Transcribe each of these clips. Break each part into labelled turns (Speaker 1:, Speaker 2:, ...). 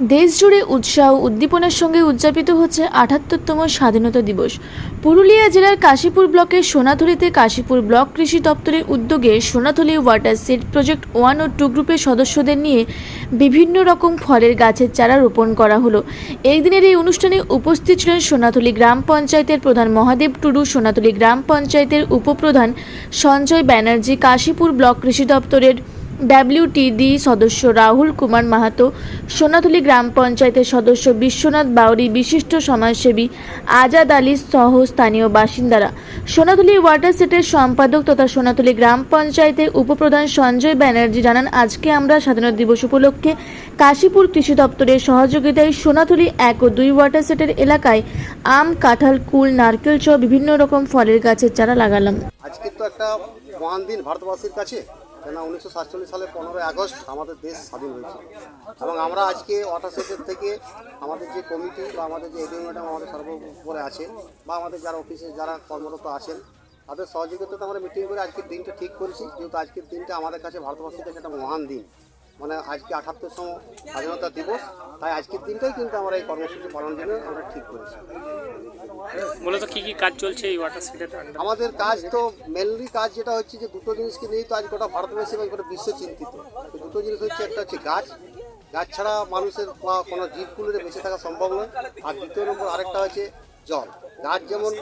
Speaker 1: দেশজুড়ে উৎসাহ ও উদ্দীপনার সঙ্গে উদযাপিত হচ্ছে আটাত্তরতম স্বাধীনতা দিবস। পুরুলিয়া জেলার কাশীপুর ব্লকের সোনাথলিতে কাশীপুর ব্লক কৃষি দপ্তরের উদ্যোগে সোনাথলি ওয়াটার সেট প্রজেক্ট ওয়ান ও টু গ্রুপের সদস্যদের নিয়ে বিভিন্ন রকম ফলের গাছের চারা রোপণ করা হলো। এই দিনের এই অনুষ্ঠানে উপস্থিত ছিলেন সোনাথলি গ্রাম পঞ্চায়েতের প্রধান মহাদেব টুডু, সোনাথলি গ্রাম পঞ্চায়েতের উপপ্রধান সঞ্জয় ব্যানার্জি, কাশীপুর ব্লক কৃষি দপ্তরের ডাব্লিউটিডি সদস্য রাহুল কুমার মাহাতো সোনাথলি গ্রাম পঞ্চায়েতের সদস্য বিশ্বনাথ বাউরি, বিশিষ্ট সমাজসেবী আজাদ আলী সহ স্থানীয় বাসিন্দারা। সোনাথলি ওয়াটার সেটের সম্পাদক তথা সোনাথলি গ্রাম পঞ্চায়েতের উপপ্রধান সঞ্জয় ব্যানার্জি জানান, আজকে আমরা স্বাধীনতা দিবস উপলক্ষে কাশীপুর কৃষি দপ্তরের সহযোগিতায় সোনাথলি এক ও দুই ওয়াটার সেটের এলাকায় আম, কাঁঠাল, কুল, নারকেল সহ বিভিন্ন রকম ফলের গাছের চারা লাগালাম।
Speaker 2: আজকে তো একটা মহান দিন ভারতবাসীর কাছে। কেন উনিশশো সাতচল্লিশ সালের পনেরোই আগস্ট আমাদের দেশ স্বাধীন হয়েছে। এবং আমরা আজকে সেটের থেকে আমাদের যে কমিটি বা আমাদের যে এডিও ম্যাডাম আমাদের সর্বোপরে আছে বা আমাদের যারা অফিসে যারা কর্মরত আছেন, তাদের সহযোগিতাতে আমরা মিটিং করে আজকের দিনটা ঠিক করেছি। যেহেতু আজকের দিনটা আমাদের কাছে ভারতবর্ষের কাছে একটা মহান দিন। মানে আজকে আঠাত্তরতম স্বাধীনতা দিবস। তাই আজকের দিনটাই কিন্তু আমরা এই কর্মসূচি পালনের জন্য আমরা ঠিক করেছি।
Speaker 3: মূলত কি কি কাজ চলছে এই ওয়াটার সিটের
Speaker 2: আমাদের কাজ তো মেনলি কাজ যেটা হচ্ছে যে দুটো জিনিসকে নিয়েই তো আজ গোটা ভারতবর্ষে এবং গোটা বিশ্ব চিন্তিত। দুটো জিনিস হচ্ছে একটা হচ্ছে গাছ। গাছ ছাড়া মানুষের বা কোনো জীবগুলোর বেঁচে থাকা সম্ভব নয়। আর দ্বিতীয় নম্বর আরেকটা হচ্ছে জল। গাছ যেমন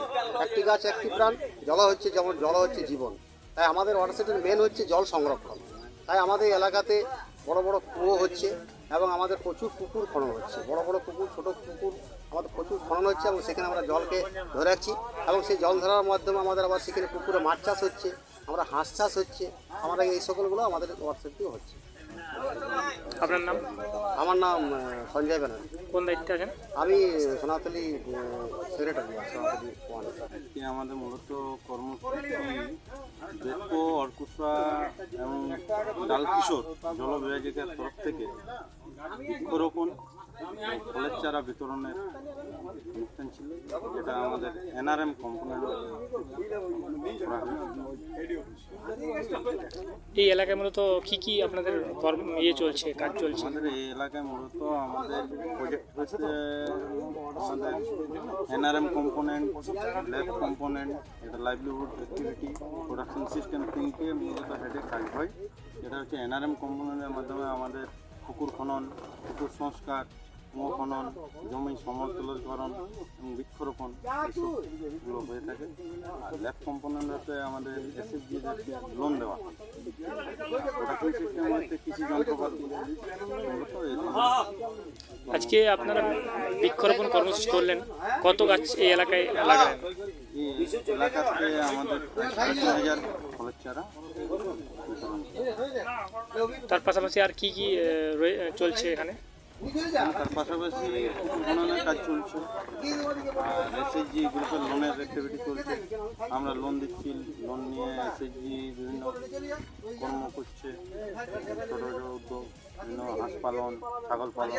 Speaker 2: একটি গাছ একটি প্রাণ জল হচ্ছে যেমন জল হচ্ছে জীবন। তাই আমাদের ওয়াটার সেটের মেন হচ্ছে জল সংরক্ষণ। তাই আমাদের এলাকাতে বড় বড় কুয়ো হচ্ছে এবং আমাদের প্রচুর পুকুর খনন হচ্ছে। বড় বড় পুকুর ছোট পুকুর প্রচুর খনন হচ্ছে এবং সেখানে আমরা জলকে ধরে রাখছি এবং সেই জল ধরার মাধ্যমে আমাদের আবার সেখানে পুকুরে মাছ চাষ হচ্ছে আমরা হাঁস চাষ হচ্ছে আমরা এই সকলগুলো আমাদের হোয়াটসঅ্যাপেও হচ্ছে।
Speaker 3: আপনার নাম?
Speaker 2: আমার নাম সঞ্জয় ব্যানার্জি।
Speaker 3: কোন দায়িত্বে আছেন?
Speaker 2: আমি সোনাতলি সেক্রেটারি সোনাতলি
Speaker 4: আজকে আমাদের মূলত কর্মসূচি অর্কুশা এবং ডালকিশোর জল বিভাগের তরফ থেকে বৃক্ষরোপণ ফলের চারা বিতরণের অনুষ্ঠান ছিল যেটা আমাদের এনআরএম হয়।
Speaker 3: এই এলাকায় মূলত কি কি আপনাদের ইয়ে চলছে কাজ চলছে
Speaker 4: আমাদের এই এলাকায় মূলত আমাদের প্রজেক্ট হচ্ছে আমাদের এনআরএম কম্পোনেন্ট ল্যাব কম্পোনেন্ট এটা লাইভলিহুড অ্যাক্টিভিটি প্রোডাকশন সিস্টেম তিনটে মূলত হেডে কাজ হয় এটা হচ্ছে এনআরএম কম্পোনেন্টের মাধ্যমে আমাদের পুকুর খনন পুকুর সংস্কার কুয়ো খনন জমি সমতলীকরণ এবং বৃক্ষরোপণ এসবগুলো হয়ে থাকে। আর ল্যাব কম্পোনেন্ট হচ্ছে আমাদের এসএফজিদেরকে লোন দেওয়া কৃষি যন্ত্রপাতি।
Speaker 3: আজকে আপনারা বৃক্ষরোপণ কর্মসূচি করলেন। কত গাছ এই এলাকায়
Speaker 4: এই এলাকাতে আমাদের হাজার ফলের চারা।
Speaker 3: তার পাশাপাশি আর কি কি রয়ে- চলছে এখানে?
Speaker 4: তার পাশাপাশি উন্নয়নের কাজ চলছে। আর এসএসজি গ্রুপের লোনের অ্যাক্টিভিটি চলছে। আমরা লোন দিচ্ছি লোন নিয়ে এসএসজি বিভিন্ন কর্ম করছে। ছোটো ছোটো উদ্যোগ, বিভিন্ন হাঁস পালন, ছাগল পালন।